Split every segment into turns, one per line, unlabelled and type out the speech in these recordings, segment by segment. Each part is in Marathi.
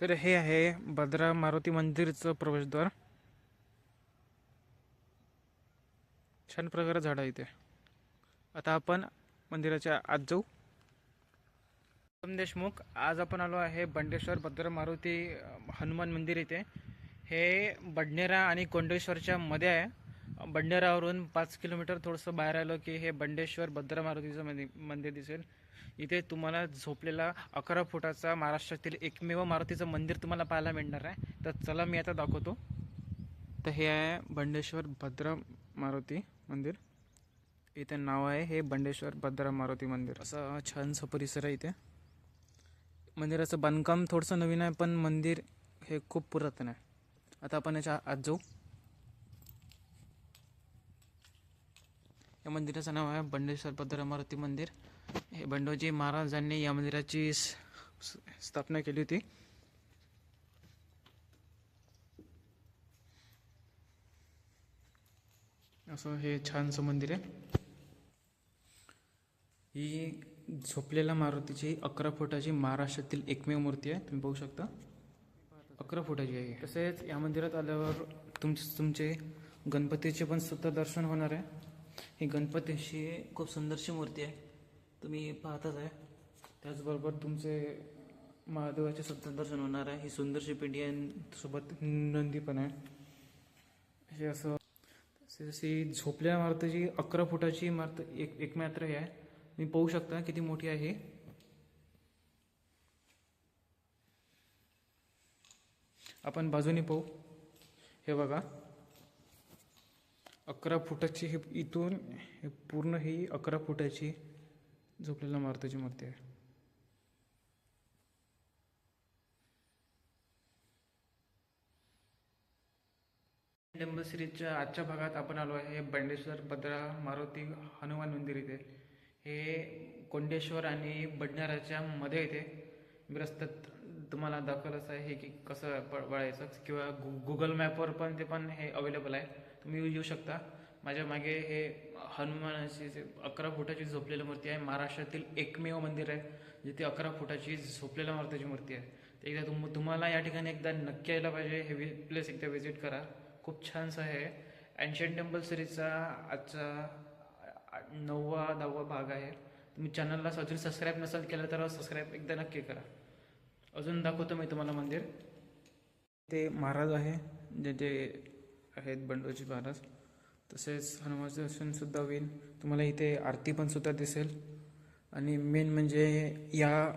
तर हे आहे भद्रा मारुती मंदिरचं प्रवेशद्वार. छान प्रकारे झाड आहे इथे आता आपण मंदिराच्या आत जाऊ. उत्तम देशमुख आज आपण आलो आहे बंडेश्वर भद्रा मारुती हनुमान मंदिर इथे. हे बडनेरा आणि कोंडेश्वरच्या मध्ये आहे. बंडेरावरून पाच किलोमीटर थोडंसं बाहेर आलो की हे बंडेश्वर भद्र मारुतीचं मंदिर मंदिर दिसेल. इथे तुम्हाला झोपलेला अकरा फुटाचा महाराष्ट्रातील एकमेव मारुतीचं मंदिर तुम्हाला पाहायला मिळणार आहे. तर चला मी आता दाखवतो. तर हे आहे बंडेश्वर भद्र मारुती मंदिर. इथे नाव आहे हे बंडेश्वर भद्र मारुती मंदिर. असं छानसं परिसर आहे इथे. मंदिराचं बांधकाम थोडंसं नवीन आहे पण मंदिर हे खूप पुरातन आहे. आता आपण याच्या आत जाऊ. या मंदिराचं नाव आहे बंडेश्वर भद्रा मारुती मंदिर. हे बंडोजी महाराजांनी या मंदिराची स्थापना केली होती. असं हे छानसं मंदिर आहे. ही झोपलेल्या मारुतीची अकरा फुटाची महाराष्ट्रातील एकमेव मूर्ती आहे. तुम्ही बघू शकता. अकरा फुटाची आहे. तसेच या मंदिरात आल्यावर तुमचे तुमचे गणपतीचे पण सुद्धा दर्शन होणार आहे. ही गणपतीची खूप सुंदरशी मूर्ती आहे. तुम्ही पाहताच आहे. त्याचबरोबर तुमचे महादेवाचे सुद्धा दर्शन होणार आहे. ही सुंदरशी पिंडी आहे. सोबत नंदी पण आहे. हे असं तसे जशी झोपल्या इमारतीची अकरा फुटाची इमारत एक एक मात्र हे आहे. तुम्ही पाहू शकता किती मोठी आहे ही. आपण बाजूनी पाहू. हे बघा. अकरा फुटाची हे इथून हे पूर्ण ही अकरा फुटाची झोपलेल्या मारुतीची मूर्ती आहे. डंबश्रीच्या सिरीजच्या आजच्या भागात आपण आलो आहे बंडेश्वर भद्रा मारुती हनुमान मंदिर इथे. हे कोंडेश्वर आणि बडणाराच्या मध्ये येते मी रस्त्यात तुम्हाला दाखवलंच आहे की कसं प- वळायचं किंवा गु गुगल मॅपवर पण ते पण हे अवेलेबल आहे. तुम्ही येऊ शकता. माझ्या मागे हे हनुमानाची जे अकरा फुटाची झोपलेली मूर्ती आहे महाराष्ट्रातील एकमेव मंदिर आहे जिथे अकरा फुटाची झोपलेल्या मारुतीची मूर्ती आहे. तर एकदा तुम तुम्हाला या ठिकाणी एकदा नक्की यायला पाहिजे. हे प्लेस एकदा व्हिजिट करा. खूप छानसं आहे. अँशियन टेम्पल सिरीजचा आजचा नववा दहावा भाग आहे. तुम्ही चॅनलला अजून सबस्क्राईब नसेल केलं तर सबस्क्राईब एकदा नक्की करा. अजून दाखवतो मी तुम्हाला मंदिर. ते महाराज आहे. जे ते आहेत बंडोजी महाराज. तसेच हनुमान दर्शनसुद्धा होईल. तुम्हाला इथे आरती पण सुद्धा दिसेल. आणि मेन म्हणजे या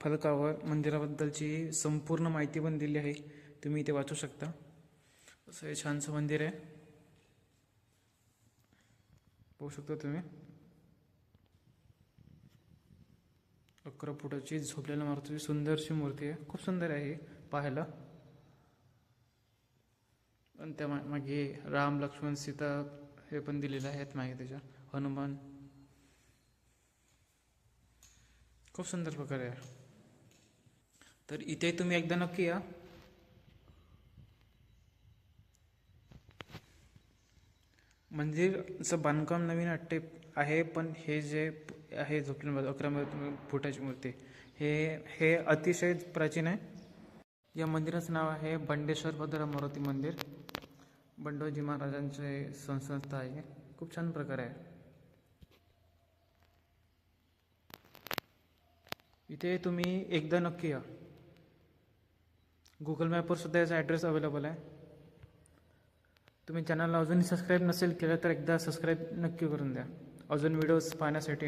फलकावर मंदिराबद्दलची संपूर्ण माहिती पण दिली आहे. तुम्ही इथे वाचू शकता. असं हे छानसं मंदिर आहे. पाहू शकता तुम्ही. अकरा फुटाची झोपलेल्या मारुतीची सुंदरशी मूर्ती आहे. खूप सुंदर आहे ही पाहायला. पण त्या मा- मागे राम लक्ष्मण सीता हे पण दिलेले आहेत मागे त्याच्या. हनुमान. खूप सुंदर प्रकारे आहे. तर इथे तुम्ही एकदा नक्की या. म्हणजे मंदिरचं बांधकाम नवीन अट्टे आहे पण हे जे आहे झोपलेलं अकरा फुटाची मूर्ती. हे हे अतिशय प्राचीन आहे. या मंदिराचं नाव आहे बंडेश्वर भद्रा मारुती मंदिर. बंडोजी महाराजांचे संस्था आहे. खूप छान प्रकारे आहे. इथे तुम्ही एकदा नक्की या. गुगल मॅपवर सुद्धा याचा ॲड्रेस अवेलेबल आहे. तुम्ही चॅनलला अजूनही सबस्क्राईब नसेल केलं तर एकदा सबस्क्राईब नक्की करून द्या. अजून व्हिडिओज पाहण्यासाठी